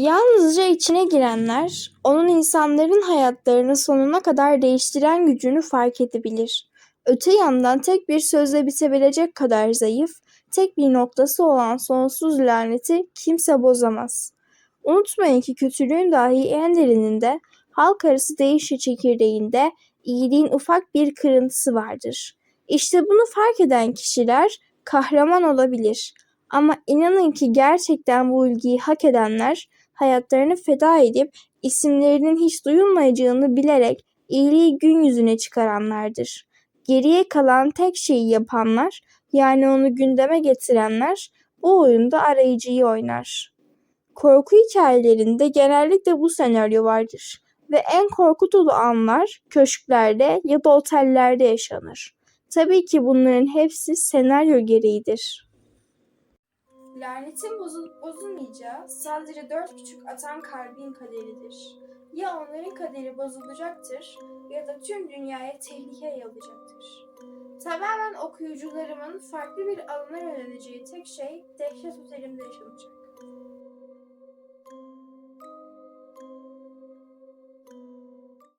Yalnızca içine girenler, onun insanların hayatlarını sonuna kadar değiştiren gücünü fark edebilir. Öte yandan tek bir sözle bitebilecek kadar zayıf, tek bir noktası olan sonsuz laneti kimse bozamaz. Unutmayın ki kötülüğün dahi en derininde, halk arası değişi çekirdeğinde iyiliğin ufak bir kırıntısı vardır. İşte bunu fark eden kişiler kahraman olabilir. Ama inanın ki gerçekten bu ilgiyi hak edenler hayatlarını feda edip isimlerinin hiç duyulmayacağını bilerek iyiliği gün yüzüne çıkaranlardır. Geriye kalan tek şeyi yapanlar, yani onu gündeme getirenler bu oyunda arayıcıyı oynar. Korku hikayelerinde genellikle bu senaryo vardır ve en korku anlar köşklerde ya da otellerde yaşanır. Tabii ki bunların hepsi senaryo gereğidir. Lanetin bozulup bozulmayacağı sadece dört küçük atan kalbin kaderidir. Ya onların kaderi bozulacaktır ya da tüm dünyaya tehlike yayılacaktır. Tamamen okuyucularımın farklı bir alana yöneleceği tek şey Dehşet Oteli'nde yaşanacak.